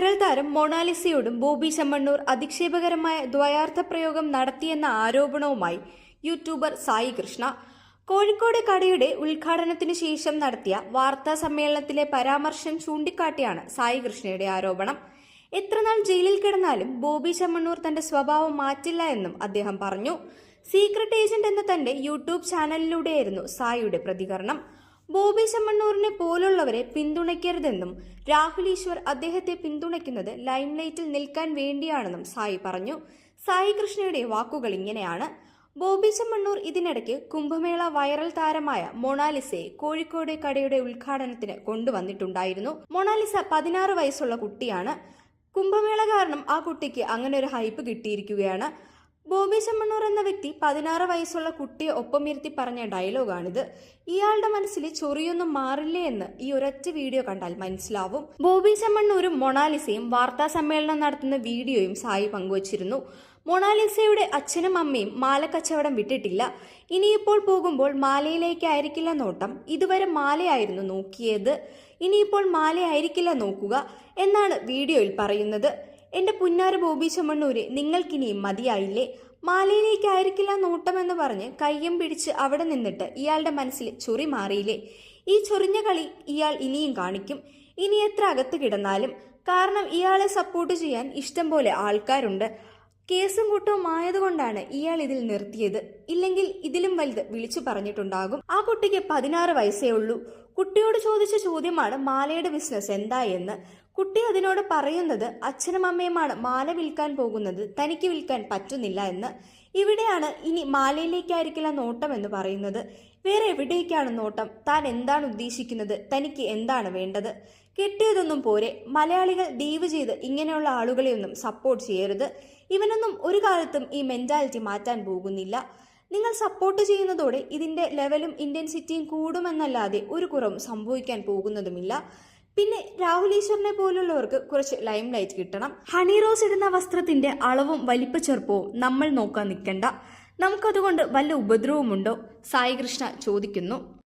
Viral താരം മൊണാലിസയോടും ബോബി ചെമ്മണ്ണൂർ അധിക്ഷേപകരമായ ദ്വയാർത്ഥ പ്രയോഗം നടത്തിയെന്ന ആരോപണവുമായി യൂട്യൂബർ സായി കൃഷ്ണ. കോഴിക്കോട് കടയുടെ ഉദ്ഘാടനത്തിനു ശേഷം നടത്തിയ വാർത്താ സമ്മേളനത്തിലെ പരാമർശം ചൂണ്ടിക്കാട്ടിയാണ് സായി കൃഷ്ണയുടെ ആരോപണം. എത്രനാൾ ജയിലിൽ കിടന്നാലും ബോബി ചെമ്മണ്ണൂർ തന്റെ സ്വഭാവം മാറ്റില്ല എന്നും അദ്ദേഹം പറഞ്ഞു. സീക്രട്ട് ഏജന്റ് എന്ന തന്റെ യൂട്യൂബ് ചാനലിലൂടെയായിരുന്നു സായിയുടെ പ്രതികരണം. ബോബി ചെമ്മണ്ണൂരിനെ പോലുള്ളവരെ പിന്തുണയ്ക്കരുതെന്നും രാഹുൽ ഈശ്വർ അദ്ദേഹത്തെ പിന്തുണയ്ക്കുന്നത് ലൈംലൈറ്റിൽ നിൽക്കാൻ വേണ്ടിയാണെന്നും സായി പറഞ്ഞു. സായി കൃഷ്ണയുടെ വാക്കുകൾ ഇങ്ങനെയാണ്. ബോബി ചെമ്മണ്ണൂർ ഇതിനിടയ്ക്ക് കുംഭമേള വൈറൽ താരമായ മൊണാലിസയെ കോഴിക്കോട് കടയുടെ ഉദ്ഘാടനത്തിന് കൊണ്ടുവന്നിട്ടുണ്ടായിരുന്നു. മൊണാലിസ പതിനാറ് വയസ്സുള്ള കുട്ടിയാണ്. കുംഭമേള കാരണം ആ കുട്ടിക്ക് അങ്ങനെ ഒരു ഹൈപ്പ് കിട്ടിയിരിക്കുകയാണ്. ബോബി ചെമ്മണ്ണൂർ എന്ന വ്യക്തി പതിനാറ് വയസ്സുള്ള കുട്ടിയെ ഒപ്പമിരുത്തി പറഞ്ഞ ഡയലോഗാണിത്. ഇയാളുടെ മനസ്സിൽ ചൊറിയൊന്നും മാറില്ലേ എന്ന് ഈ ഒരൊറ്റ വീഡിയോ കണ്ടാൽ മനസ്സിലാവും. ബോബി ചെമ്മണ്ണൂരും മൊണാലിസയും വാർത്താ സമ്മേളനം നടത്തുന്ന വീഡിയോയും സായി പങ്കുവച്ചിരുന്നു. മൊണാലിസയുടെ അച്ഛനും അമ്മയും മാലക്കച്ചവടം വിട്ടിട്ടില്ല. ഇനിയിപ്പോൾ പോകുമ്പോൾ മാലയിലേക്കായിരിക്കില്ല നോട്ടം. ഇതുവരെ മാലയായിരുന്നു നോക്കിയത്. ഇനിയിപ്പോൾ മാലയായിരിക്കില്ല നോക്കുക എന്നാണ് വീഡിയോയിൽ പറയുന്നത്. എന്റെ പുന്നാര ബോബി ചമ്മണ്ണൂര് നിങ്ങൾക്കിനിയും മതിയായില്ലേ? മാലയിലേക്കായിരിക്കില്ല നോട്ടമെന്ന് പറഞ്ഞ് കയ്യം പിടിച്ച് അവിടെ നിന്നിട്ട് ഇയാളുടെ മനസ്സിൽ ചൊറി മാറിയില്ലേ? ഈ ചൊറിഞ്ഞ കളി ഇയാൾ ഇനിയും കാണിക്കും. ഇനി എത്ര അകത്ത് കിടന്നാലും. കാരണം ഇയാളെ സപ്പോർട്ട് ചെയ്യാൻ ഇഷ്ടം പോലെ ആൾക്കാരുണ്ട്. കേസും കൂട്ടവും ആയതുകൊണ്ടാണ് ഇയാൾ ഇതിൽ നിർത്തിയത്. ഇല്ലെങ്കിൽ ഇതിലും വലുത് വിളിച്ചു പറഞ്ഞിട്ടുണ്ടാകും. ആ കുട്ടിക്ക് പതിനാറ് വയസ്സേ ഉള്ളൂ. കുട്ടിയോട് ചോദിച്ച ചോദ്യമാണ് മാലയുടെ ബിസിനസ് എന്താ എന്ന് കുട്ടി അതിനോട് പറയുന്നത് അച്ഛനും അമ്മയുമാണ് മാല വിൽക്കാൻ പോകുന്നത് തനിക്ക് വിൽക്കാൻ പറ്റുന്നില്ല എന്ന്. ഇവിടെയാണ് ഇനി മാലയിലേക്കായിരിക്കില്ല നോട്ടം എന്ന് പറയുന്നത്. വേറെ എവിടേക്കാണ് നോട്ടം? താൻ എന്താണ് ഉദ്ദേശിക്കുന്നത്? തനിക്ക് എന്താണ് വേണ്ടത്? കിട്ടിയതൊന്നും പോരെ. മലയാളികൾ ഡീവ് ചെയ്ത് ഇങ്ങനെയുള്ള ആളുകളെയൊന്നും സപ്പോർട്ട് ചെയ്യരുത്. ഇവനൊന്നും ഒരു കാലത്തും ഈ മെന്റാലിറ്റി മാറ്റാൻ പോകുന്നില്ല. നിങ്ങൾ സപ്പോർട്ട് ചെയ്യുന്നതോടെ ഇതിന്റെ ലെവലും ഇന്റൻസിറ്റിയും കൂടുമെന്നല്ലാതെ ഒരു കുറവും സംഭവിക്കാൻ പോകുന്നതുമില്ല. പിന്നെ രാഹുൽ ഈശ്വറിനെ പോലുള്ളവർക്ക് കുറച്ച് ലൈം ലൈറ്റ് കിട്ടണം. ഹണി റോസ് ഇടുന്ന വസ്ത്രത്തിന്റെ അളവും വലിപ്പച്ചെറുപ്പവും നമ്മൾ നോക്കാൻ നിൽക്കണ്ട. നമുക്കതുകൊണ്ട് വല്ല ഉപദ്രവമുണ്ടോ? സായികൃഷ്ണ ചോദിക്കുന്നു.